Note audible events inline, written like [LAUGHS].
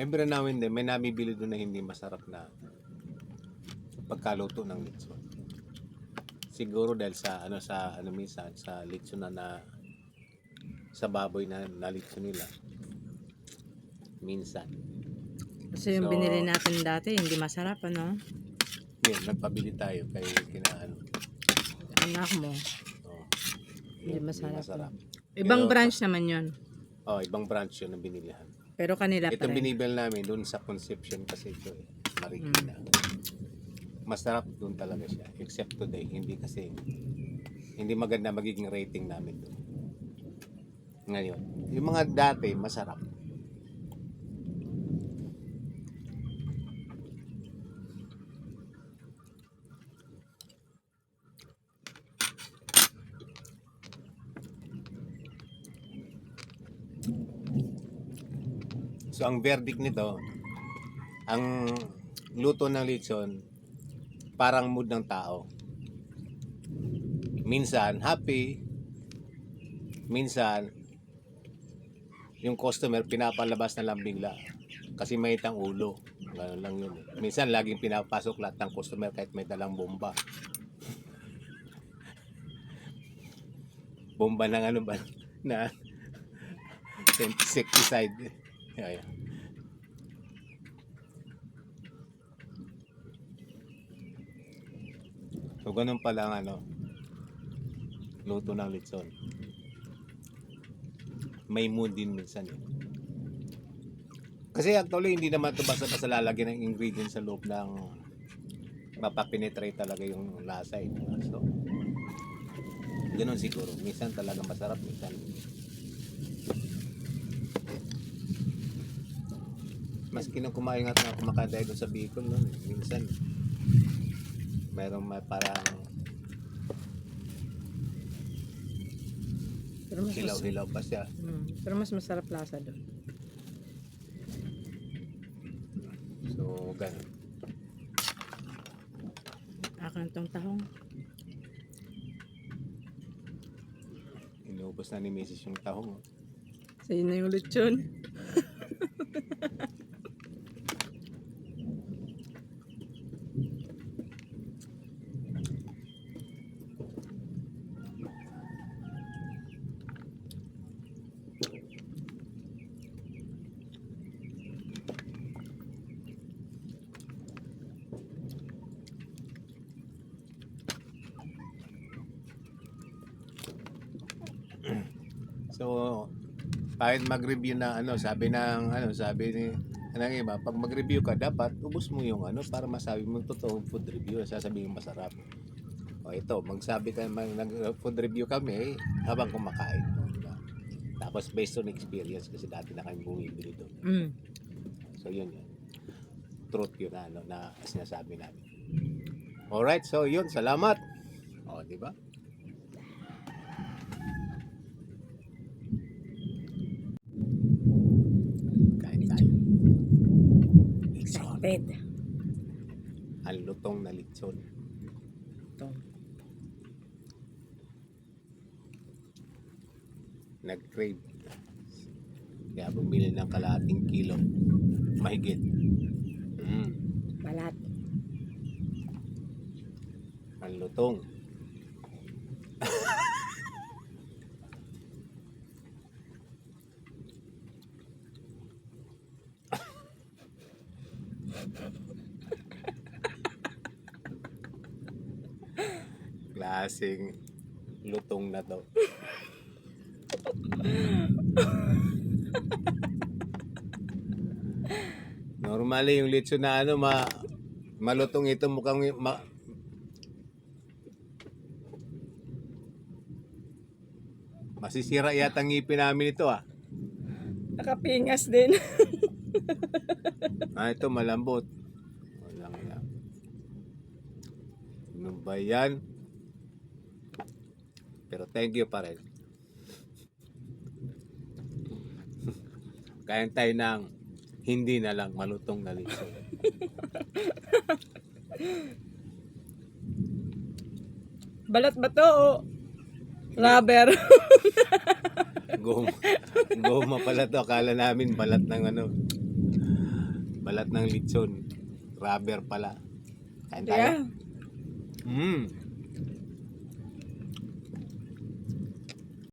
Every now and then, may namibili doon na hindi masarap na pagkaluto ng litson. Siguro dahil sa ano sa ano minsan sa litson na, na sa baboy na nalitson nila. Minsan. Kasi yung So- binili natin dati, hindi masarap, ano? Ngayon, nagpabili tayo kay kinaano. Anak mo. Oh, Hindi yun, masarap. Ibang Pero- branch naman yon Oh, ibang branch yun ang binilihan. Pero kanila Ito pa rin. binibel namin doon sa Conception kasi ito eh. Marikina. Masarap doon talaga siya. Except today, hindi kasi hindi maganda magiging rating namin doon. Ngayon, yung mga dati masarap. So ang verdict nito, ang luto ng lechon parang mood ng tao. Minsan happy, minsan yung customer pinapalabas na lang bigla kasi may itang ulo. Ganun lang yun. Minsan laging pinapasok lahat ng customer kahit may dalang bomba. [LAUGHS] bomba ng ano ba [LAUGHS] na [LAUGHS] insecticide. Ayan. So, ganun pala ang ano, luto ng litson. May mood din minsan eh. Kasi actually, hindi naman ito basta-basta lalagyan ng ingredients sa loob ng mapapenetrate talaga yung lasa eh. So, ganun siguro. Minsan talaga masarap, minsan Maski nung kumain nga na kumakain doon sa Bicol noon, eh, minsan mayroong may parang Pero mas, hilaw-hilaw pa siya. Mm, pero mas masarap lasa doon. So, ganun. Akin tong tahong. Inubos na ni Mrs. yung tahong. oh. Sa'yo na yung lechon. [LAUGHS] So, kahit mag-review na ano, sabi ng ano, sabi ni ng iba, pag mag-review ka, dapat ubos mo yung ano para masabi mo totoong food review, sasabihin mo masarap. O ito, magsabi ka mag nag-food review kami habang kumakain. Diba? Tapos based on experience kasi dati na kami bumibili doon. Mm. So yun yun. Truth yun ano, na sinasabi namin. Alright, so yun, salamat. O, di ba? Kain tayo. Excited. Ang lutong na litson. Ito. Nag-crave. Kaya bumili ng kalahating kilo. Mahigit. Mm, Balat. ang lutong. Klaseng lutong na to. Normally yung litso na ano ma malutong ito mukhang ma, masisira yata ngipin namin ito ah. Nakapingas din. [LAUGHS] Ah, ito malambot. Walang yan. Ano ba yan? Pero thank you pa rin. [LAUGHS] Kain tayo ng hindi na lang malutong na litso. [LAUGHS] Balat ba to o rubber? Goma. Goma pala to. Akala namin balat ng ano. Balat ng lechon. Rubber pala. Kain tayo. Yeah. Mm.